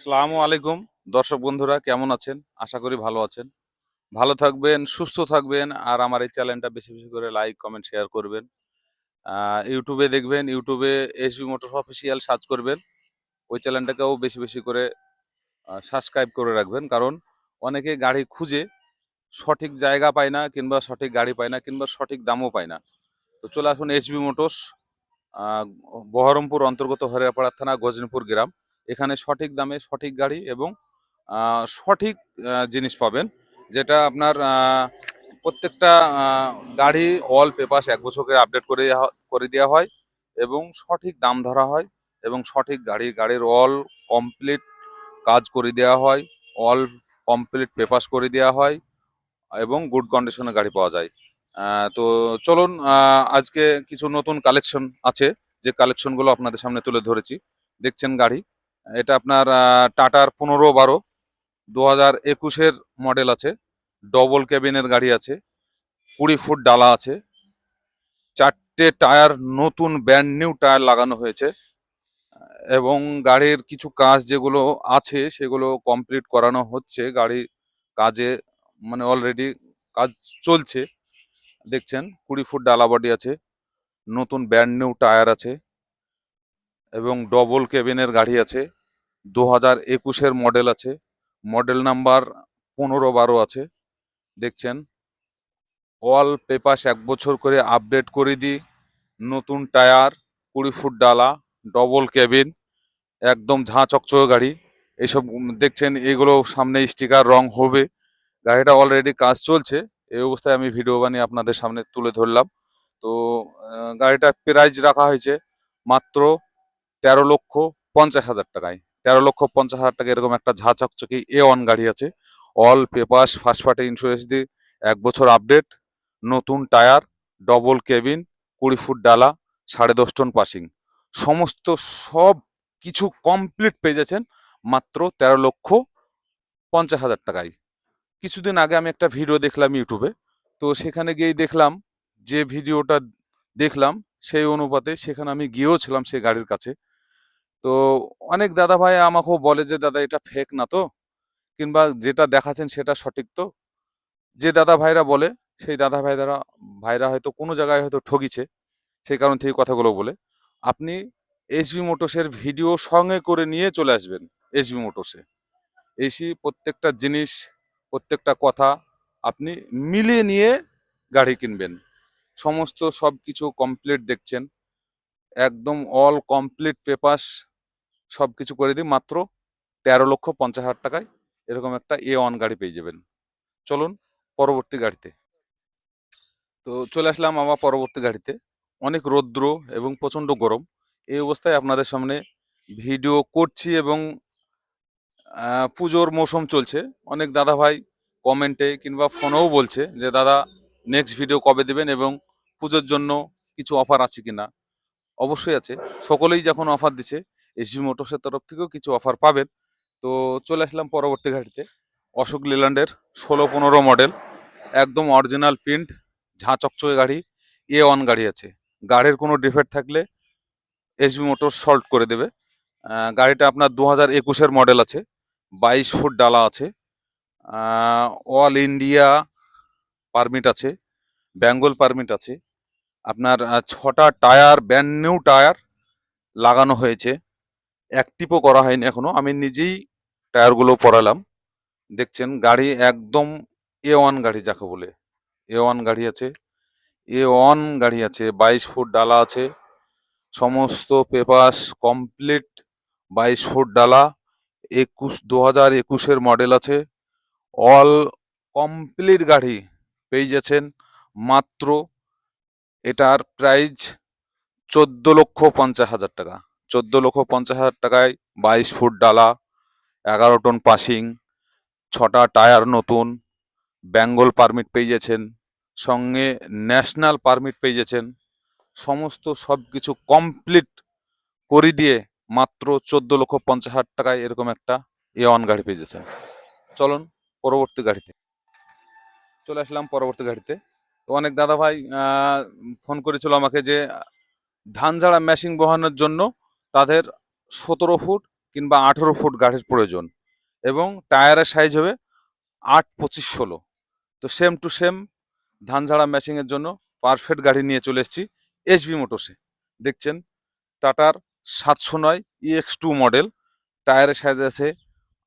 আসসালামু আলাইকুম। দর্শক বন্ধুরা কেমন আছেন? আশা করি ভালো আছেন। ভালো থাকবেন সুস্থ থাকবেন আর আমার এই চ্যানেলটা বেশি বেশি করে লাইক কমেন্ট শেয়ার করবেন। ইউটিউবে দেখবেন ইউটিউবে এসবি মোটর অফিসিয়াল সার্চ করবেন। ওই চ্যানেলটাকেও বেশি বেশি করে সাবস্ক্রাইব করে রাখবেন। কারণ অনেকে গাড়ি খুঁজে সঠিক জায়গা পায় না কিংবা সঠিক গাড়ি পায় না কিংবা সঠিক দামও পায় না। তো চলে আসুন এসবি মোটরস আহ, বহরমপুর অন্তর্গত হরিয়াপাড়া থানা গজনীপুর গ্রাম। এখানে সঠিক দামে সঠিক গাড়ি এবং সঠিক জিনিস পাবেন। যেটা আপনার প্রত্যেকটা গাড়ি অল পেপার এক বছর করে আপডেট করে করে দেওয়া হয় এবং সঠিক দাম ধরা হয় এবং সঠিক গাড়ি, গাড়ির অল কমপ্লিট কাজ করে দেওয়া হয় অল কমপ্লিট পেপার্স করে দেওয়া হয় এবং গুড কন্ডিশনে গাড়ি পাওয়া যায়। তো চলুন আজকে কিছু নতুন কালেকশন আছে, যে কালেকশনগুলো আপনাদের সামনে তুলে ধরেছি। দেখছেন গাড়ি এটা আপনার টাটার পনেরো বারো দু হাজার একুশের মডেল আছে ডবল কেবিনের গাড়ি আছে, কুড়ি ফুট ডালা আছে, চারটে টায়ার, নতুন ব্র্যান্ড নিউ টায়ার লাগানো হয়েছে, এবং গাড়ির কিছু কাজ যেগুলো আছে সেগুলো কমপ্লিট করানো হচ্ছে, গাড়ি কাজে মানে অলরেডি কাজ চলছে, দেখছেন, কুড়ি ফুট ডালা বডি আছে, নতুন ব্র্যান্ড নিউ টায়ার আছে এবং ডবল কেবিনের গাড়ি আছে। দু হাজার একুশের মডেল আছে। মডেল নাম্বার পনেরো বারো আছে। দেখছেন? অল পেপাস এক বছর করে আপডেট করে দিই। নতুন টায়ার কুড়ি ফুট ডালা ডবল কেবিন একদম ঝাঁ চকচকে গাড়ি। এইসব দেখছেন এগুলো সামনে স্টিকার রং হবে। গাড়িটা অলরেডি কাজ চলছে। এই অবস্থায় আমি ভিডিও বানিয়ে আপনাদের সামনে তুলে ধরলাম। তো আহ, গাড়িটার প্রাইস রাখা হয়েছে মাত্র তেরো লক্ষ পঞ্চাশ হাজার টাকায়। তেরো লক্ষ পঞ্চাশ হাজার টাকা এরকম একটা ঝা চকচকে এ ওয়ান গাড়ি আছে। All papers first party insurance দিয়ে এক বছর আপডেট নতুন টায়ার ডবল কেবিন কুড়ি ফুট ডালা, সাড়ে দশ টন পাসিং সমস্ত সব কিছু কমপ্লিট পেয়ে যাচ্ছেন মাত্র তেরো লক্ষ পঞ্চাশ হাজার টাকায়। কিছুদিন আগে আমি একটা ভিডিও দেখলাম ইউটিউবে তো সেখানে গিয়েই দেখলাম, যে ভিডিওটা দেখলাম, সেই অনুপাতে সেখানে আমি গিয়েও ছিলাম সেই গাড়ির কাছে। তো অনেক দাদা ভাই আমাকেও বলে যে, দাদা, এটা ফেক না তো? কিংবা যেটা দেখাচ্ছেন সেটা সঠিক তো? যে দাদা ভাইরা বলে, সেই দাদা ভাই দ্বারা ভাইরা হয়তো কোনো জায়গায় হয়তো ঠকিছে সেই কারণ থেকে কথাগুলো বলে। আপনি এসবি মোটরসের ভিডিও সঙ্গে করে নিয়ে চলে আসবেন এসবি মোটরসে। এসি প্রত্যেকটা জিনিস, প্রত্যেকটা কথা আপনি মিলিয়ে নিয়ে গাড়ি কিনবেন। সমস্ত সব কিছু কমপ্লিট দেখছেন। একদম অল কমপ্লিট পেপার্স সব কিছু করে দিই, মাত্র তেরো লক্ষ পঞ্চাশ হাজার টাকায়। এরকম একটা এ ওয়ান গাড়ি পেয়ে যাবেন। চলুন পরবর্তী গাড়িতে। তো চলে আসলাম আমার পরবর্তী গাড়িতে। অনেক রৌদ্র এবং প্রচণ্ড গরম। এই অবস্থায় আপনাদের সামনে ভিডিও করছি এবং পুজোর মৌসুম চলছে। অনেক দাদা ভাই কমেন্টে কিংবা ফোনেও বলছে যে, দাদা নেক্সট ভিডিও কবে দেবেন এবং পুজোর জন্য কিছু অফার আছে কিনা? অবশ্যই আছে। সকলেই যখন অফার দিচ্ছে এসবি মোটরসের তরফ থেকেও কিছু অফার পাবেন। তো চলে আসলাম পরবর্তী গাড়িতে অশোক লিল্যান্ডের ষোলো পনেরো মডেল একদম অরিজিনাল প্রিন্ট ঝাঁ চকচকে গাড়ি এ ওয়ান গাড়ি আছে। গাড়ির কোনো ডিফেক্ট থাকলে এসবি মোটর সল্ট করে দেবে। গাড়িটা আপনার দু হাজার একুশের মডেল আছে, বাইশ ফুট ডালা আছে। অল ইন্ডিয়া পারমিট আছে বেঙ্গল পারমিট আছে। আপনার ছটা টায়ার ব্যান্ড নিউ টায়ার লাগানো হয়েছে। অ্যাক্টিভও করা হয়নি এখনও। আমি নিজেই টায়ারগুলো পরালাম। দেখছেন, গাড়ি একদম এ ওয়ান গাড়ি যাকে বলে। এ ওয়ান গাড়ি আছে এ ওয়ান গাড়ি আছে, বাইশ ফুট ডালা আছে, সমস্ত পেপার্স কমপ্লিট বাইশ ফুট ডালা, একুশ, দু হাজার একুশের মডেল আছে। অল কমপ্লিট গাড়ি পেয়ে যাচ্ছেন, মাত্র এটার প্রাইজ চোদ্দ লক্ষ পঞ্চাশ হাজার টাকা। চোদ্দ লক্ষ পঞ্চাশ হাজার টাকায় বাইশ ফুট ডালা, এগারো টন পাসিং, ছটা টায়ার নতুন, বেঙ্গল পারমিট পেয়ে যাচ্ছেন সঙ্গে ন্যাশনাল পারমিট পেয়ে যাচ্ছেন সমস্ত সব কিছু কমপ্লিট করে দিয়ে মাত্র চোদ্দ লক্ষ পঞ্চাশ হাজার টাকায় এরকম একটা এ ওয়ান গাড়ি পেয়ে যাচ্ছেন চলুন পরবর্তী গাড়িতে। চলে আসলাম পরবর্তী গাড়িতে। তো অনেক দাদা ভাই ফোন করেছিল আমাকে যে ধান ঝাড়া মেশিন বহানোর জন্য তাদের সতেরো ফুট কিংবা আঠেরো ফুট গাড়ির প্রয়োজন এবং টায়ারের সাইজ হবে আট পঁচিশ ষোলো। তো সেম টু সেম ধান ঝাড়া ম্যাচিংয়ের জন্য পারফেক্ট গাড়ি নিয়ে চলে এসেছি এসবি মোটরসে দেখছেন টাটার সাতশো নয় ইএক্স টু মডেল টায়ারের সাইজ আছে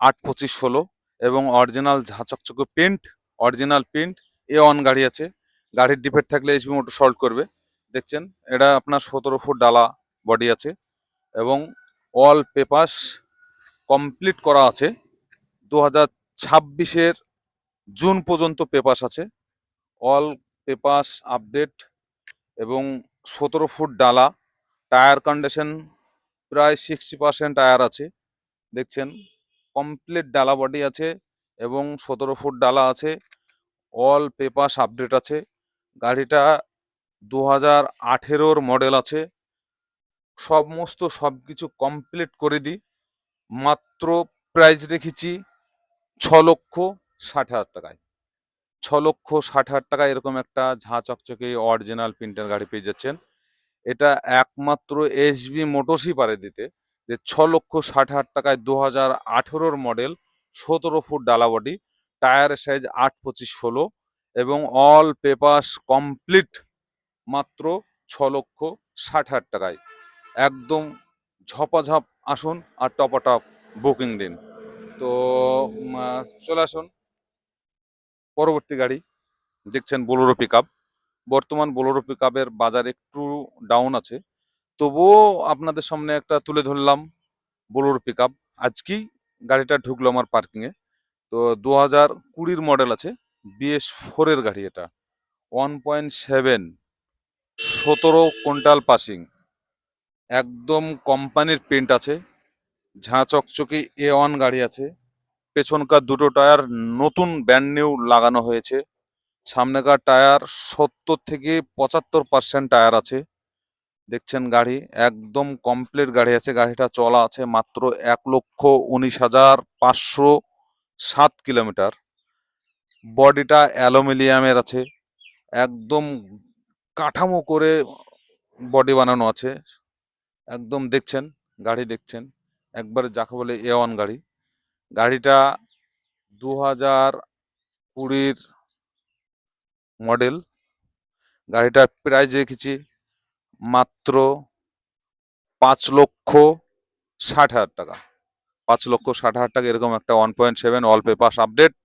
আট পঁচিশ ষোলো এবং original ঝাঁচকচকে print original print A on গাড়ি আছে। গাড়ির ডিফেক্ট থাকলে এসবি মোটর সল্ভ করবে। দেখছেন, এটা আপনার সতেরো ফুট ডালা বডি আছে। এবং অল পেপাস কমপ্লিট করা আছে। দু হাজার ছাব্বিশের জুন পর্যন্ত পেপাস আছে। অল পেপাস আপডেট এবং সতেরো ফুট ডালা টায়ার কন্ডিশন প্রায় সিক্সটি পার্সেন্ট টায়ার আছে। দেখছেন কমপ্লিট ডালা বডি আছে এবং সতেরো ফুট ডালা আছে। অল পেপাস আপডেট আছে। গাড়িটা দু হাজার মডেল আছে। সমস্ত সব কিছু কমপ্লিট করে দিই। মাত্র প্রাইস রেখেছি ছ লক্ষ ষাট হাজার টাকায়। ছ লক্ষ ষাট হাজার টাকা এরকম একটা ঝাঁ চকচকে অরিজিনাল প্রিন্টার গাড়ি পেয়ে যাচ্ছেন। এটা একমাত্র এসবি মোটরসই পারে দিতে যে ছ লক্ষ ষাট হাজার টাকায় দু হাজার আঠেরোর মডেল সতেরো ফুট ডালা বডি টায়ারের সাইজ আট পঁচিশ ষোলো এবং অল পেপার্স কমপ্লিট মাত্র ছ লক্ষ ষাট হাজার টাকায়। একদম ঝপাঝপ আসুন আর টপাটপ বুকিং দিন। তো চলে আসুন। পরবর্তী গাড়ি দেখছেন বোলোরো পিক বর্তমান বোলোরো পিক বাজার একটু ডাউন আছে। তবুও আপনাদের সামনে একটা তুলে ধরলাম বোলোরো পিক আজকেই গাড়িটা ঢুকলো আমার পার্কিংয়ে তো দু হাজার কুড়ির মডেল আছে বিএস ফোরের গাড়ি এটা। ওয়ান পয়েন্ট সেভেন সতেরো কুইন্টাল পাসিং একদম কোম্পানির প্রিন্ট আছে, ঝাঁ চকচকে এ ওয়ান গাড়ি আছে, পেছনকার দুটো টায়ার নতুন ব্যান্ড নিউ লাগানো হয়েছে, সামনেকার টায়ার সত্তর থেকে পঁচাত্তর পার্সেন্ট টায়ার আছে, দেখছেন গাড়ি, একদম কমপ্লিট গাড়ি আছে, গাড়িটা চলা আছে মাত্র এক লক্ষ উনিশ হাজার পাঁচশো সাত কিলোমিটার, বডিটা অ্যালুমিনিয়ামের আছে, একদম কাঠামো করে বডি বানানো আছে একদম দেখছেন, গাড়ি দেখছেন। একবারে যাকে বলে এ ওয়ান গাড়ি। গাড়িটা দু হাজার কুড়ির মডেল। গাড়িটার প্রাইস রেখেছি মাত্র পাঁচ লক্ষ ষাট হাজার টাকা। পাঁচ লক্ষ ষাট হাজার টাকা এরকম একটা one point seven all paper update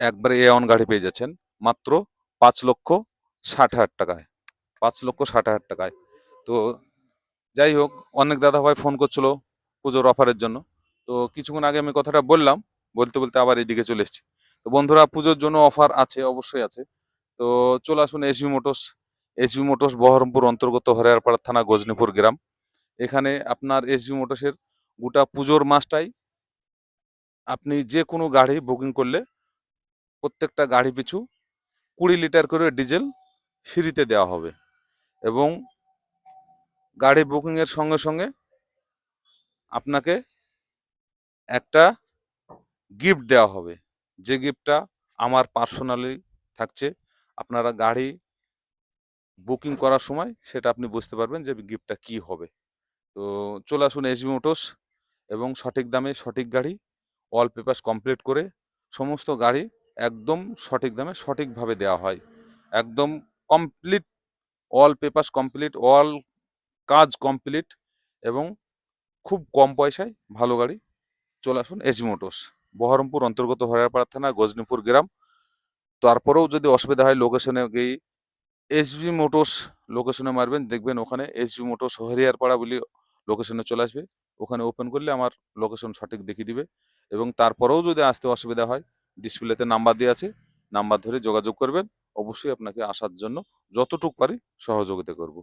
একবারে এ অন গাড়ি পেয়ে যাচ্ছেন মাত্র পাঁচ লক্ষ ষাট হাজার টাকায়। পাঁচ লক্ষ ষাট হাজার টাকায়। তো যাই হোক, অনেক দাদা ভাই ফোন করছিল পুজোর অফারের জন্য। তো কিছুক্ষণ আগে আমি কথাটা বললাম, বলতে বলতে আবার এদিকে চলে এসেছি। তো বন্ধুরা, পুজোর জন্য অফার আছে, অবশ্যই আছে। তো চলে আসুন SB motors. SB motors Baharampur অন্তর্গত হরিয়ারপাড়া থানা, গজনীপুর গ্রাম। এখানে আপনার এসবি মোটরসের গোটা পুজোর মাসটাই আপনি যে কোনো গাড়ি বুকিং করলে প্রত্যেকটা গাড়ি পিছু কুড়ি লিটার করে ডিজেল ফ্রিতে দেওয়া হবে। এবং গাড়ি বুকিংয়ের সঙ্গে সঙ্গে আপনাকে একটা গিফট দেওয়া হবে। যে গিফটটা আমার পার্সোনালি থাকছে, আপনারা গাড়ি বুকিং করার সময় সেটা আপনি বুঝতে পারবেন যে গিফটটা কি হবে। তো চলে আসুন এসবি মোটরস এবং সঠিক দামে সঠিক গাড়ি অল পেপার্স কমপ্লিট করে সমস্ত গাড়ি একদম সঠিক দামে সঠিকভাবে দেওয়া হয়। একদম complete all papers complete all কাজ কমপ্লিট এবং খুব কম পয়সায় ভালো গাড়ি চলে আসুন এসবি মোটরস। বহরমপুর অন্তর্গত হরিয়ারপাড়া থানা, গজনীপুর গ্রাম। তারপরেও যদি অসুবিধা হয় লোকেশনে গিয়ে এসবি মোটরস লোকেশনে মারবেন, দেখবেন ওখানে এসবি মোটরস হরিয়ারপাড়া বলে লোকেশনে চলে আসবে। ওখানে ওপেন করলে আমার লোকেশন সঠিক দেখিয়ে দিবে এবং তারপরেও যদি আসতে অসুবিধা হয় ডিসপ্লেতে নাম্বার দেওয়া আছে নাম্বার ধরে যোগাযোগ করবেন। অবশ্যই আপনাকে আসার জন্য যতটুকু পারি সহযোগিতা করব।